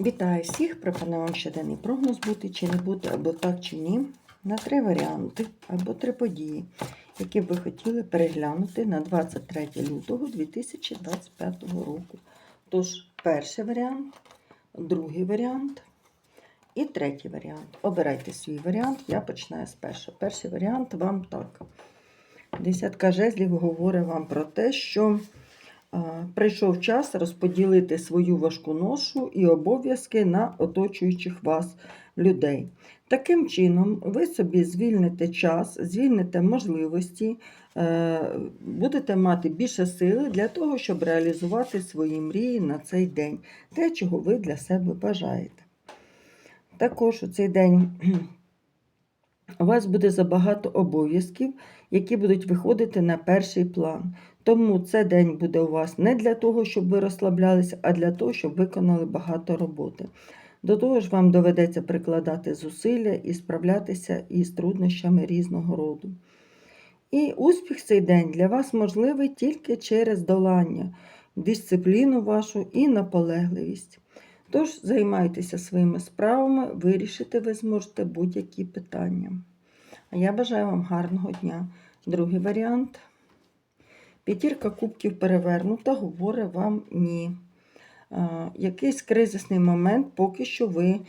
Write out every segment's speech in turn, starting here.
Вітаю всіх! Пропоную вам щоденний прогноз бути чи не бути, або так чи ні, на три варіанти або три події, які б ви хотіли переглянути на 23 лютого 2025 року. Тож, перший варіант, другий варіант і третій варіант. Обирайте свій варіант, я починаю з першого. Перший варіант вам так. Десятка жезлів говорить вам про те, що прийшов час розподілити свою важку ношу і обов'язки на оточуючих вас людей. Таким чином, ви собі звільните час, звільните можливості, е, будете мати більше сили для того, щоб реалізувати свої мрії на цей день, те, чого ви для себе бажаєте. Також у цей день у вас буде забагато обов'язків, які будуть виходити на перший план. Тому цей день буде у вас не для того, щоб ви розслаблялися, а для того, щоб виконали багато роботи. До того ж, вам доведеться прикладати зусилля і справлятися із труднощами різного роду. І успіх цей день для вас можливий тільки через долання, дисципліну вашу і наполегливість. Тож займайтеся своїми справами, вирішити ви зможете будь-які питання. А я бажаю вам гарного дня. Другий варіант. П'ятірка кубків перевернута, говорить вам ні. Якийсь кризисний момент, поки що ви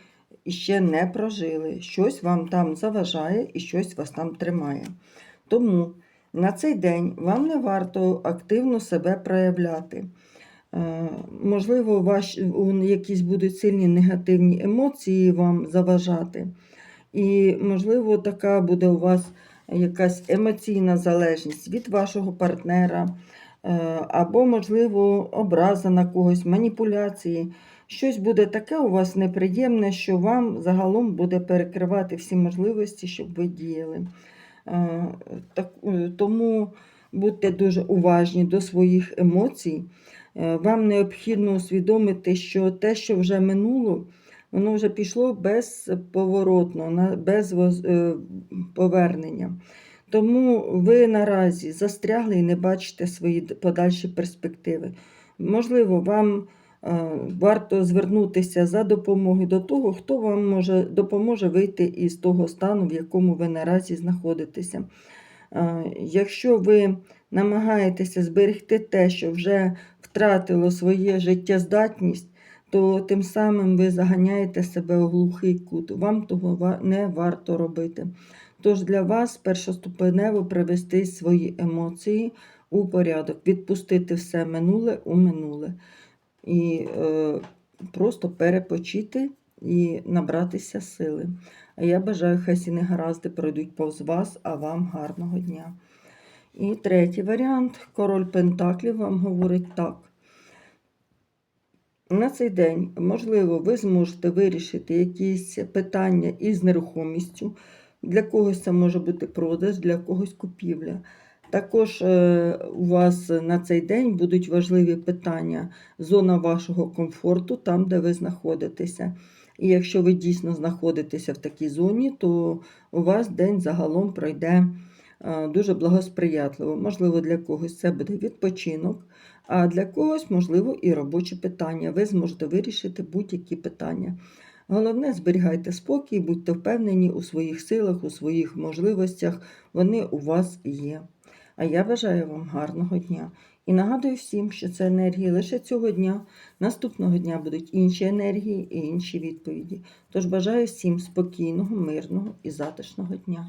ще не прожили. Щось вам там заважає і щось вас там тримає. Тому на цей день вам не варто активно себе проявляти. Е, Можливо, ваш, якісь будуть сильні негативні емоції вам заважати. І, можливо, така буде у вас якась емоційна залежність від вашого партнера, е, або, можливо, образа на когось, маніпуляції. Щось буде таке у вас неприємне, що вам загалом буде перекривати всі можливості, щоб ви діяли. Е, тому будьте дуже уважні до своїх емоцій. Е, Вам необхідно усвідомити, що те, що вже минуло, воно вже пішло безповоротно, без е, повернення. Тому ви наразі застрягли і не бачите свої подальші перспективи. Можливо, вам е, варто звернутися за допомогою до того, хто вам може, допоможе вийти із того стану, в якому ви наразі знаходитеся. Якщо ви намагаєтеся зберегти те, що вже втратило своє життєздатність, то тим самим ви заганяєте себе у глухий кут. Вам того не варто робити. Тож для вас першоступенево привести свої емоції у порядок, відпустити все минуле у минуле. І е, просто перепочити і набратися сили. А я бажаю, хай ці негаразди пройдуть повз вас, а вам гарного дня. І третій варіант. Король Пентаклів вам говорить так. На цей день, можливо, ви зможете вирішити якісь питання із нерухомістю. Для когось це може бути продаж, для когось купівля. Також е, у вас на цей день будуть важливі питання, зона вашого комфорту, там, де ви знаходитеся. І якщо ви дійсно знаходитеся в такій зоні, то у вас день загалом пройде е, дуже благосприятливо. Можливо, для когось це буде відпочинок, а для когось, можливо, і робочі питання. Ви зможете вирішити будь-які питання. Головне, зберігайте спокій, будьте впевнені у своїх силах, у своїх можливостях. Вони у вас є. А я бажаю вам гарного дня. І нагадую всім, що це енергії лише цього дня. Наступного дня будуть інші енергії і інші відповіді. Тож бажаю всім спокійного, мирного і затишного дня.